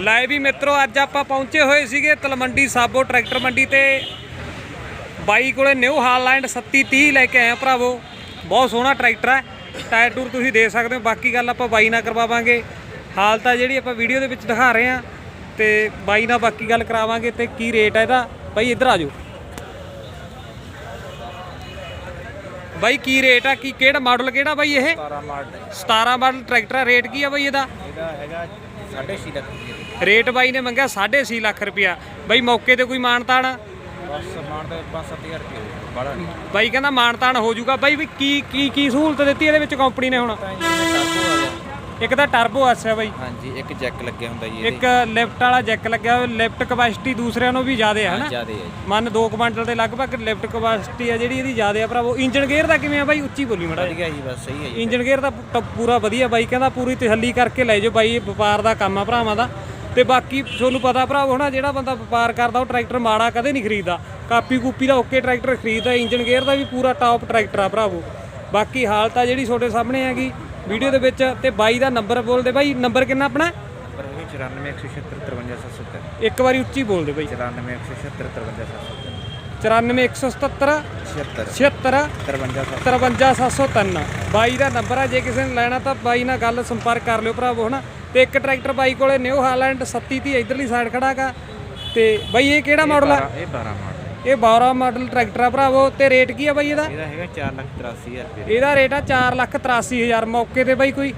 ਲਾਏ ਵੀ ਮਿੱਤਰੋ ਅੱਜ ਆਪਾਂ ਪਹੁੰਚੇ ਹੋਏ ਸੀਗੇ ਤਲਮੰਡੀ ਸਾਬੋ ਟਰੈਕਟਰ ਮੰਡੀ ਤੇ। ਬਾਈ ਕੋਲੇ ਨਿਊ ਹਾਲੈਂਡ 3730 ਲੈ ਕੇ ਆਏ ਆ ਭਰਾਵੋ। ਬਹੁਤ ਸੋਹਣਾ ਟਰੈਕਟਰ ਹੈ। ਟਾਇਰ ਟੂਰ ਤੁਸੀਂ ਦੇਖ ਸਕਦੇ ਹੋ। ਬਾਕੀ ਗੱਲ ਆਪਾਂ ਬਾਈ ਨਾਲ ਕਰਵਾਵਾਂਗੇ। ਹਾਲਤ ਆ ਜਿਹੜੀ ਆਪਾਂ ਵੀਡੀਓ ਦੇ ਵਿੱਚ ਦਿਖਾ ਰਹੇ ਆ ਤੇ ਬਾਈ ਨਾਲ ਬਾਕੀ ਗੱਲ ਕਰਾਵਾਂਗੇ ਤੇ ਕੀ ਰੇਟ ਹੈ ਇਹਦਾ। ਬਾਈ ਇੱਧਰ ਆ ਜਾਓ। ਬਾਈ ਕੀ ਰੇਟ ਆ? ਕੀ ਕਿਹੜਾ ਮਾਡਲ ਕਿਹੜਾ ਬਾਈ ਇਹ? 17 ਮਾਡਲ 17 ਮਾਡਲ ਟਰੈਕਟਰ ਆ। ਰੇਟ ਕੀ ਆ ਬਾਈ ਇਹਦਾ? ਇਹਦਾ ਹੈਗਾ 6.5 ਲੱਖ ਰੁਪਏ ਰੇਟ ਬਾਈ ਨੇ ਮੰਗਿਆ 6.5 ਲੱਖ ਰੁਪਿਆ ਬਾਈ ਮੌਕੇ ਤੇ ਕੋਈ ਮਾਨਤਾਨ? ਬਸ ਮਾਨ ਦੇ 5-7000 ਰੁਪਏ ਬੜਾ ਨਹੀਂ। ਬਾਈ ਕਹਿੰਦਾ ਮਾਨਤਾਨ ਹੋ ਜਾਊਗਾ। ਬਾਈ ਵੀ ਕੀ ਕੀ ਕੀ ਸਹੂਲਤ ਦਿੱਤੀ ਇਹਦੇ ਵਿੱਚ ਕੰਪਨੀ ਨੇ ਹੁਣ? ਇੱਕ ਤਾਂ ਟਰਬੋ ਐਸ ਹੈ ਬਾਈ। ਹਾਂਜੀ ਇੱਕ ਜੈਕ ਲੱਗਿਆ ਹੁੰਦਾ ਜੀ ਇੱਕ ਲਿਫਟ ਵਾਲਾ ਜੈਕ ਲੱਗਿਆ ਹੋਇਆ ਲਿਫਟ ਕਪੈਸਿਟੀ ਦੂਸਰਿਆਂ ਨੂੰ ਵੀ ਜ਼ਿਆਦਾ ਹੈ ਹਨਾ? ਜਿਆਦੇ ਹੈ ਜੀ। ਮੰਨ 2 ਕੁਇੰਟਲ ਦੇ ਲਗਭਗ ਲਿਫਟ ਕਪੈਸਿਟੀ ਆ ਜਿਹੜੀ ਇਹਦੀ ਜ਼ਿਆਦਾ ਆ ਭਰਾਵੋ ਇੰਜਨ ਗੇਅਰ ਦਾ ਕਿਵੇਂ ਆ ਬਾਈ? ਉੱਚੀ ਬੋਲੀ ਮੜਾ ਵਧੀਆ ਜੀ ਬਸ ਸਹੀ ਹੈ ਜੀ। ਇੰਜਨ ਗੇਅਰ ਦਾ ਪੂਰਾ ਵਧੀਆ ਬਾਈ ਕਹਿੰਦਾ ਪੂਰੀ ਤਸੱਲੀ ਕਰਕੇ ਲੈ ਜਾਓ ਬਾਈ ਇਹ ਵਪਾਰ ਦਾ ਕੰਮ ਆ ਭਰਾਵਾਂ ਦਾ। ਤੇ ਬਾਕੀ ਤੁਹਾਨੂੰ ਪਤਾ ਭਰਾਵੋ ਹਨਾ ਜਿਹੜਾ ਬੰਦਾ ਵਪਾਰ ਕਰਦਾ ਉਹ ਟਰੈਕਟਰ ਮਾੜਾ ਕਦੇ ਨਹੀਂ ਖਰੀਦਦਾ। ਕਾਪੀ ਕੂਪੀ ਦਾ ਓਕੇ ਟਰੈਕਟਰ ਖਰੀਦਦਾ ਇੰਜਨ ਗੇਅਰ ਦਾ ਵੀ ਪੂਰਾ ਟਾਪ ਟਰੈਕਟਰ ਆ ਭਰਾਵੋ ਬਾਕੀ ਹਾਲਤ ਆ ਜਿਹੜੀ ਤੁਹਾਡੇ ਸਾਹਮਣੇ ਹੈਗੀ। ਵੀਡੀਓ ਦੇ ਵਿੱਚ ਤੇ ਬਾਈ ਦਾ ਨੰਬਰ ਬੋਲਦੇ ਬਾਈ ਨੰਬਰ ਕਿੰਨਾ ਆਪਣਾ? ਨੰਬਰ ਹੈਗਾ 94176 ਇੱਕ ਵਾਰੀ ਉੱਚੀ ਬੋਲਦੇ ਬਾਈ। 94176 94177 76 53703 ਬਾਈ ਦਾ ਨੰਬਰ ਆ ਜੇ ਕਿਸੇ ਨੇ ਲੈਣਾ ਤਾਂ ਬਾਈ ਨਾਲ ਗੱਲ ਸੰਪਰਕ ਕਰ ਲਿਓ ਭਰਾਵੋ ਹਨਾ? ਤੇ ਇੱਕ ਟਰੈਕਟਰ ਬਾਈ ਕੋਲੇ ਨਿਊ ਹਾਲੈਂਡ 3730 ਇਧਰਲੀ ਸਾਈਡ ਖੜਾਗਾ ਤੇ ਬਾਈ ਇਹ ਕਿਹੜਾ ਮਾਡਲ ਆ? ਇਹ 12 ਮਾਡਲ ਇਹ 12 ਮਾਡਲ ਟਰੈਕਟਰ ਆ ਭਰਾਵੋ ਤੇ ਰੇਟ ਕੀ ਆ ਬਾਈ ਇਹਦਾ? ਇਹਦਾ ਹੈਗਾ 483000 ਰੁਪਏ ਇਹਦਾ ਰੇਟ ਆ 483000 ਮੌਕੇ ਤੇ ਬਾਈ ਕੋਈ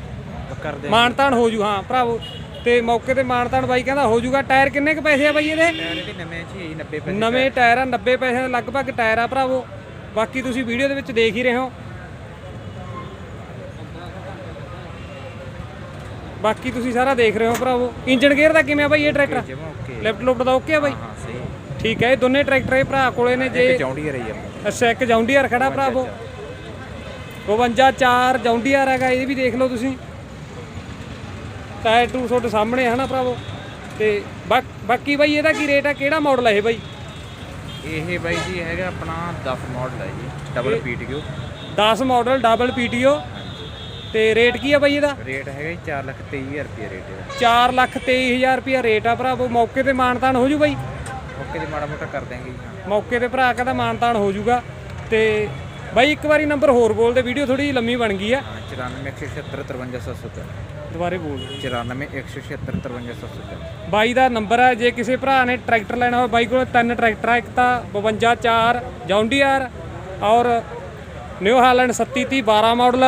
ਕਰ ਦੇ ਮਾਨਤਾਨ ਹੋ ਜੂ ਹਾਂ ਭਰਾਵੋ। ਤੇ ਮੌਕੇ ਤੇ ਮਾਨਤਾਨ ਬਾਈ ਕਹਿੰਦਾ ਹੋ ਜੂਗਾ। ਟਾਇਰ ਕਿੰਨੇ ਕ ਪੈਸੇ ਆ ਬਾਈ ਇਹਦੇ? ਨਵੇਂ ਹੀ 90 ਪੈਸੇ ਨਵੇਂ ਟਾਇਰ। ਆ 90 ਪੈਸੇ ਦੇ ਲਗਭਗ ਟਾਇਰ ਆ ਭਰਾਵੋ। ਬਾਕੀ ਤੁਸੀਂ ਵੀਡੀਓ ਦੇ ਵਿੱਚ ਦੇਖ ਹੀ ਰਹੇ ਹੋ। ਬਾਕੀ ਤੁਸੀਂ ਸਾਰਾ ਦੇਖ ਰਹੇ ਹੋ ਭਰਾਵੋ। ਇੰਜਨ ਗੇਅਰ ਦਾ ਕਿਵੇਂ ਆ ਬਾਈ ਇਹ ਟਰੈਕਟਰ? ਲੈਫਟ ਲੁਫਟ ਦਾ ਓਕੇ ਆ ਬਾਈ? ਹਾਂ ਸਹੀ ਠੀਕ ਹੈ ਇਹ ਦੋਨੇ ਟਰੈਕਟਰ ਇਹ ਭਰਾ ਕੋਲੇ ਨੇ ਜੇ ਚੌਂਡੀ ਰਹੀ ਆ ਅੱਛਾ ਇੱਕ ਜੌਂਡੀਅਰ ਖੜਾ ਭਰਾਵੋ 52 4 ਜੌਂਡੀਅਰ ਹੈਗਾ ਇਹ ਵੀ ਦੇਖ ਲਓ ਤੁਸੀਂ। ਟਾਇਰ ਟੂ ਤੁਹਾਡੇ ਸਾਹਮਣੇ ਹੈ ਨਾ ਭਰਾਵੋ? ਤੇ ਬਾਕ- ਬਾਈ ਇਹਦਾ ਕੀ ਰੇਟ ਆ? ਕਿਹੜਾ ਮਾਡਲ ਹੈ ਇਹ ਬਾਈ? ਇਹ ਬਾਈ ਜੀ ਹੈਗਾ ਆਪਣਾ 10 ਮਾਡਲ ਹੈ ਜੀ double PTO 10 model double PTO ਤੇ ਰੇਟ ਕੀ ਆ ਬਾਈ ਇਹਦਾ? ਰੇਟ ਹੈਗਾ ਜੀ 423000 ਰੁਪਏ ਰੇਟ ਇਹਦਾ। 4 ਲੱਖ 23000 ਰੁਪਿਆ ਰੇਟ ਆ ਭਰਾਵੋ ਮੌਕੇ ਤੇ ਮਾਨਤਾਨ ਹੋ ਜੂ ਬਾਈ। ਓਕੇ ਜੀ ਮਾੜਾ ਮੋਟਾ ਕਰ ਦਿਆਂਗੇ ਜੀ ਹਾਂ। ਮੌਕੇ ਤੇ ਭਰਾ ਕਹਿੰਦਾ ਮਾਨਤਾਨ ਹੋ ਜੂਗਾ ਤੇ ਬਾਈ ਇੱਕ ਵਾਰੀ ਨੰਬਰ ਹੋਰ ਬੋਲ ਦੇ ਵੀਡੀਓ ਥੋੜੀ ਲੰਮੀ ਬਣ ਗਈ ਆ। 94 176 ਦੁਬਾਰੇ ਬੋਲ ਦੇ। 94 176 537 ਬਾਈ ਦਾ ਨੰਬਰ ਹੈ ਜੇ ਕਿਸੇ ਭਰਾ ਨੇ ਟਰੈਕਟਰ ਲੈਣਾ ਹੋਵੇ ਬਾਈ ਕੋਲ ਤਿੰਨ ਟਰੈਕਟਰ ਆ ਇੱਕ ਤਾਂ 52 4 ਜੌਂਡੀਆਰ ਔਰ ਨਿਊ ਹਾਲੈਂਡ 3730 12 ਮਾਡਲ।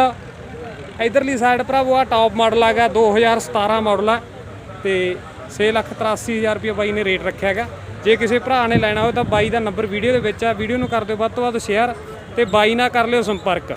ਇਧਰਲੀ ਸਾਈਡ ਭਰਾਵੋ ਆ ਟਾਪ ਮਾਡਲ ਆ ਗਿਆ 2017 ਮਾਡਲ ਆ। ਤੇ 6,83,000 ਰੁਪਏ ਬਾਈ ਨੇ ਰੇਟ ਰੱਖਿਆ ਹੈਗਾ। ਜੇ ਕਿਸੇ ਭਰਾ ਨੇ ਲੈਣਾ ਹੋਵੇ ਤਾਂ ਬਾਈ ਦਾ ਨੰਬਰ ਵੀਡੀਓ ਦੇ ਵਿੱਚ ਆ। ਵੀਡੀਓ ਨੂੰ ਕਰ ਦਿਓ ਵੱਧ ਤੋਂ ਵੱਧ ਸ਼ੇਅਰ ਤੇ ਬਾਈ ਨਾਲ ਕਰ ਲਿਓ ਸੰਪਰਕ।